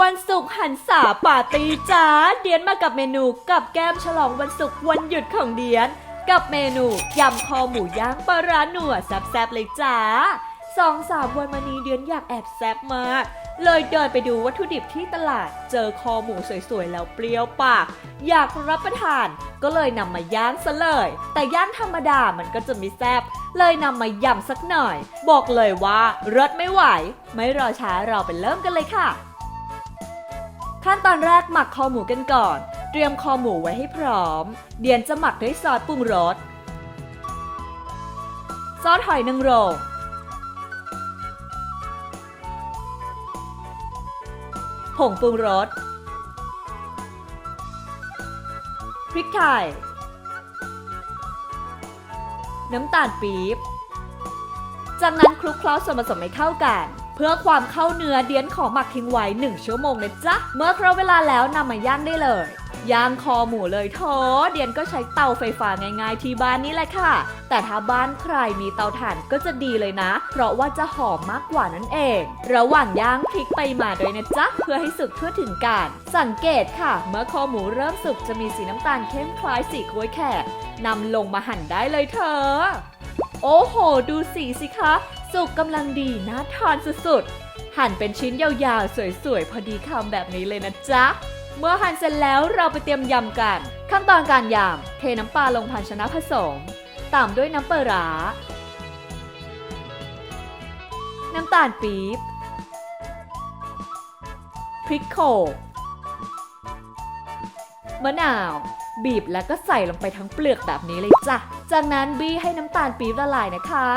วันศุกร์หันษาปาร์ตี้จ้าเดียนมากับเมนูกับแก้มฉลองวันศุกร์วันหยุดของเดียน กับเมนูยำคอหมูย่างปลาร้าหนัวแซ่บๆเลยจ้าสองสามวันมานี้เดือนอยากแอบแซ่บมาก เลยเดินไปดูวัตถุดิบที่ตลาด เจอคอหมูสวยๆ แล้วเปรี้ยวปาก อยากรับประทาน ก็เลยนำมาย่างซะเลย แต่ย่างธรรมดามันก็จะไม่แซ่บเลยนำมายำสักหน่อย บอกเลยว่ารสไม่ไหว ไม่รอช้าเราไปเริ่มกันเลยค่ะ ขั้นตอนแรกหมักคอหมูกันก่อน เตรียมคอหมูไว้ให้พร้อม เดียนจะหมักด้วยซอสปรุงรส ซอสหอยนางรมผงปรุงรส พริกไทย น้ำตาลปี๊บ จากนั้นคลุกเคล้าส่วนผสมให้เข้ากัน เพื่อความเข้าเนื้อเดียนขอหมักทิ้งไว้ 1 ชั่วโมงนะจ๊ะ เมื่อครบเวลาแล้วนำมาย่างได้เลย ย่างคอหมูเลยโถเดียนก็ใช้เตาไฟฟ้าง่ายๆที่บ้านนี้แหละค่ะ แต่ถ้าบ้านใครมีเตาถ่านก็จะดีเลยนะ เพราะว่าจะหอมมากกว่านั่นเอง ระหว่างย่างพลิกไปมาด้วยนะจ๊ะ เพื่อให้สุกทั่วถึงกัน สังเกตค่ะ เมื่อคอหมูเริ่มสุกจะมีสีน้ำตาลเข้มคล้ายสีกล้วยแขกนำลงมาหั่นได้เลยเธอ โอ้โห ดูสีสิคะ สุกกำลังดีน่าทานสุดๆ หั่นเป็นชิ้นยาวๆ สวยๆ พอดีคำแบบนี้เลยนะจ๊ะ เมื่อหั่นเสร็จแล้วเราไปเตรียมยำกัน ขั้นตอนการยำ เทน้ำปลาลงภาชนะผสม ตามด้วยน้ำปลาร้า น้ำตาลปี๊บ พริกโขกมะนาวบีบแล้วก็ใส่ลงไปทั้งเปลือกแบบนี้เลยจ้ะ จากนั้นบี้ให้น้ำตาลปี๊บละลายนะคะ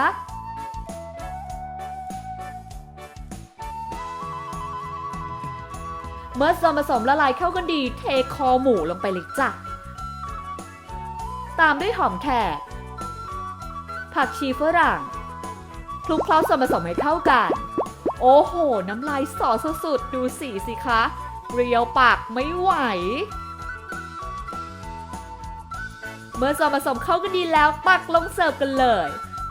เมื่อส่วนผสมละลายเข้ากันดี เทคอหมูลงไปเลยจ้ะ ตามด้วยหอมแขก ผักชีฝรั่งคลุกเคล้าส่วนผสมให้เข้ากัน โอ้โห น้ำลายสอสุดๆดูสีสิคะ เรียวปากไม่ไหว เมื่อส่วนผสมเข้ากันดีแล้วตักลงเสิร์ฟกันเลย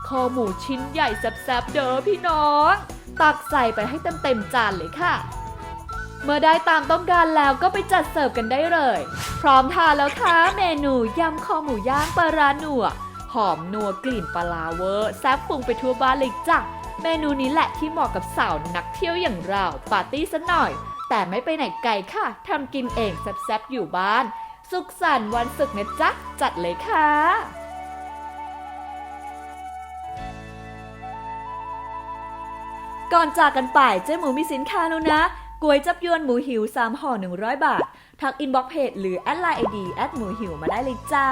คอหมูชิ้นใหญ่แซ่บๆเด้อพี่น้อง ตักใส่ไปให้เต็มๆจานเลยค่ะ เมื่อได้ตามต้องการแล้วก็ไปจัดเสิร์ฟกันได้เลย พร้อมทานแล้วค่ะเมนูยำคอหมูย่างปลาร้าหนัวหอมนัวกลิ่นปลาร้าเวอร์แซ่บปรุงไปทั่วบ้านเลยจ้ะเมนูนี้แหละที่เหมาะกับสาวนักเที่ยวอย่างเราปาร์ตี้ซะหน่อย แต่ไม่ไปไหนไกลค่ะทำกินเองแซ่บๆอยู่บ้าน สุขสันต์วันศุกร์นะจ๊ะ จัดเลยค่ะก่อนจากกันไปเจ๊หมูมีสินค้าแล้วนะ ก๋วยจับยวนหมูหิว 3ห่อ100 บาท ทักอินบ็อกเพจหรือแอดไลน์ไอดีแอดหมูหิวมาได้เลยจ้า